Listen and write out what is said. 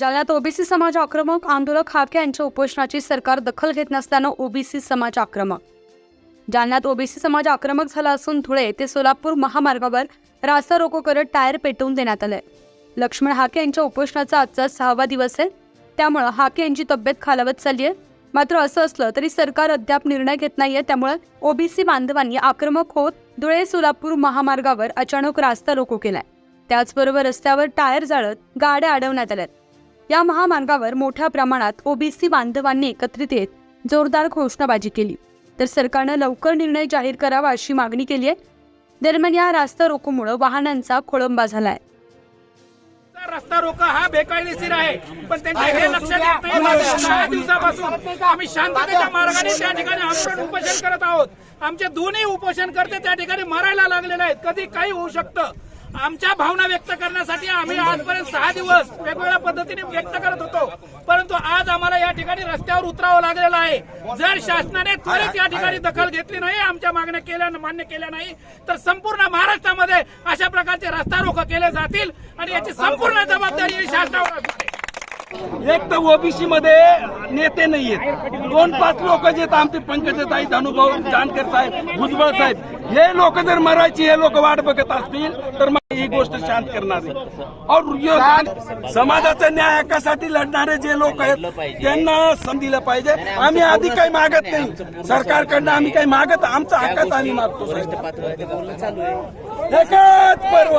जालन्यात ओबीसी समाज आक्रमक आंदोलक हाके यांच्या उपोषणाची सरकार दखल घेत नसल्यानं ओबीसी समाज आक्रमक. जालन्यात ओबीसी समाज आक्रमक झाला असून धुळे ते सोलापूर महामार्गावर रास्ता रोको करत टायर पेटवून देण्यात आलंय. लक्ष्मण हाके यांच्या उपोषणाचा आजचा सहावा दिवस आहे. त्यामुळं हाके यांची तब्येत खालावत चालली आहे मात्र असं असलं तरी सरकार अद्याप निर्णय घेत नाहीये. त्यामुळे ओबीसी बांधवांनी आक्रमक होत धुळे सोलापूर महामार्गावर अचानक रास्ता रोको केलाय. त्याचबरोबर रस्त्यावर टायर जाळत गाड्या अडवण्यात आल्यात. या महामार्गावर मोठ्या प्रमाणात ओबीसी बांधवांनी एकत्रित येत जोरदार घोषणाबाजी केली. तर सरकारनं लवकर निर्णय जाहीर करावा अशी मागणी केली आहे. दरम्यान या रास्ता रोकोमुळे वाहनांचा खोळंबा झालाय. रस्ता रोका हा बेकायदेशीर आहे. पण त्यांच्या हे लक्षात येत नाही मागच्या सहा दिवसापासून आम्ही शांततेच्या मार्गाने त्या ठिकाणी आंदोलन उपोषण करत आहोत. आमचे दोन्ही उपोषण करते त्या ठिकाणी मरायला लागलेले आहेत. कधी काही होऊ शकतं. आमच्या भावना व्यक्त करण्यासाठी आम्ही आजपर्यंत सहा दिवस वेगवेगळ्या पद्धतीने व्यक्त करत होतो. परंतु आज आम्हाला या ठिकाणी रस्त्यावर उतरावं लागलेलं आहे. जर शासनाने त्वरित या ठिकाणी दखल घेतली नाही आमच्या मागण्या केल्या मान्य केल्या नाही तर संपूर्ण महाराष्ट्रामध्ये अशा प्रकारचे रस्ता रोख केले जातील आणि याची संपूर्ण जबाबदारी शासनावर असते एक तर ओबीसी मध्ये नेते नाहीयेत. दोन पाच लोक जे आमचे आमचे पंकजताई अनुभव जानकर साहेब भुजबळ साहेब हे लोक जर मरायची हे लोक वाट बघत असतील तर मग ही गोष्ट शांत करणार आहे. और यो- समाजाचा न्याय हक्कासाठी लढणारे जे लोक आहेत त्यांना सम दिलं पाहिजे. आम्ही आधी काही मागत नाही. सरकारकडनं आम्ही काही मागत आमचा हक्काच आम्ही मागतो. एकच पर्व.